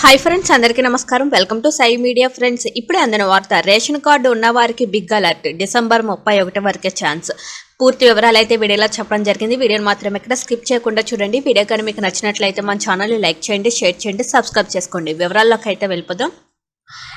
Hi friends అందరికీ నమస్కారం. Welcome to Sai media friends ఇప్పుడే అందిన వార్త రేషన్ కార్డు ఉన్న వారికి బిగ్ అలర్ట్ డిసెంబర్ ముప్పై ఒకటి వరకే ఛాన్స్ పూర్తి వివరాలు అయితే వీడియోలో చెప్పడం జరిగింది. వీడియోని మాత్రం ఎక్కడ స్కిప్ చేయకుండా చూడండి. వీడియో కానీ మీకు నచ్చినట్లయితే మన ఛానల్ని లైక్ చేయండి షేర్ చేయండి సబ్స్క్రైబ్ చేసుకోండి. వివరాల్లోకి అయితే వెళ్ళిపోదాం.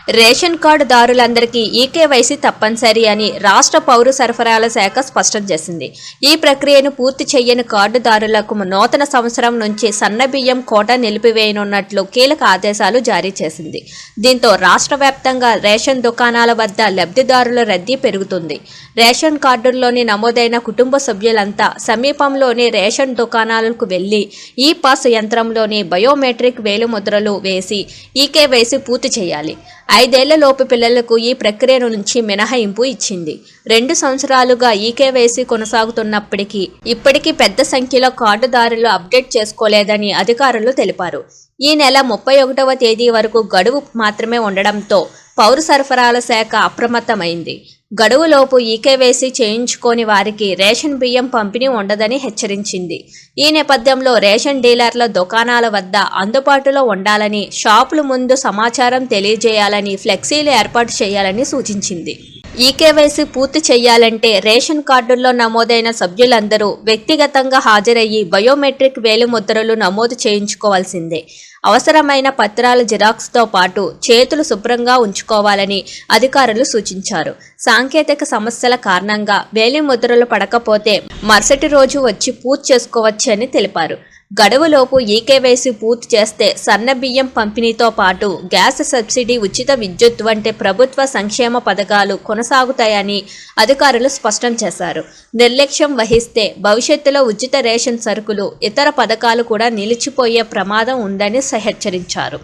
రేషన్ కార్డు దారులందరికీ ఈకేవైసీ తప్పనిసరి అని రాష్ట్ర పౌర సరఫరాల శాఖ స్పష్టం చేసింది. ఈ ప్రక్రియను పూర్తి చేయని కార్డుదారులకు నూతన సంవత్సరం నుంచి సన్నబియ్యం కోట నిలిపివేయనున్నట్లు కీలక ఆదేశాలు జారీ చేసింది. దీంతో రాష్ట్ర వ్యాప్తంగా రేషన్ దుకాణాల వద్ద లబ్ధిదారుల రద్దీ పెరుగుతుంది. రేషన్ కార్డుల్లోని నమోదైన కుటుంబ సభ్యులంతా సమీపంలోని రేషన్ దుకాణాలకు వెళ్ళి ఈ పాస్ యంత్రంలోని బయోమెట్రిక్ వేలిముద్రలు వేసి ఈకేవైసీ పూర్తి చేయాలి. ఐదేళ్ళలోపు పిల్లలకు ఈ ప్రక్రియ నుంచి మినహాయింపు ఇచ్చింది. రెండు సంవత్సరాలుగా ఈకేవైసీ కొనసాగుతున్నప్పటికీ ఇప్పటికీ పెద్ద సంఖ్యలో కార్డుదారులు అప్డేట్ చేసుకోలేదని అధికారులు తెలిపారు. ఈ నెల ముప్పై ఒకటవ తేదీ వరకు గడువు మాత్రమే ఉండడంతో పౌర సరఫరాల శాఖ అప్రమత్తమైంది. గడువులోపు ఈకేవైసీ చేయించుకోని వారికి రేషన్ బియ్యం పంపిణీ ఉండదని హెచ్చరించింది. ఈ నేపథ్యంలో రేషన్ డీలర్ల దుకాణాల వద్ద అందుబాటులో ఉండాలని షాపుల ముందు సమాచారం తెలియజేయాలని ఫ్లెక్సీలు ఏర్పాటు చేయాలని సూచించింది. ఈకేవైసీ పూర్తి చేయాలంటే రేషన్ కార్డుల్లో నమోదైన సభ్యులందరూ వ్యక్తిగతంగా హాజరయ్యి బయోమెట్రిక్ వేలిముద్రలు నమోదు చేయించుకోవాల్సిందే. అవసరమైన పత్రాల జిరాక్స్తో పాటు చేతులు శుభ్రంగా ఉంచుకోవాలని అధికారులు సూచించారు. సాంకేతిక సమస్యల కారణంగా వేలిముద్రలు పడకపోతే మరుసటి రోజు వచ్చి పూర్తి చేసుకోవచ్చని తెలిపారు. గడువులోపు ఈకేవైసీ పూర్తి చేస్తే సన్న బియ్యం పంపిణీతో పాటు గ్యాస్ సబ్సిడీ ఉచిత విద్యుత్ వంటి ప్రభుత్వ సంక్షేమ పథకాలు కొనసాగుతాయని అధికారులు స్పష్టం చేశారు. నిర్లక్ష్యం వహిస్తే భవిష్యత్తులో ఉచిత రేషన్ సరుకులు ఇతర పథకాలు కూడా నిలిచిపోయే ప్రమాదం ఉందని హెచ్చరించారు.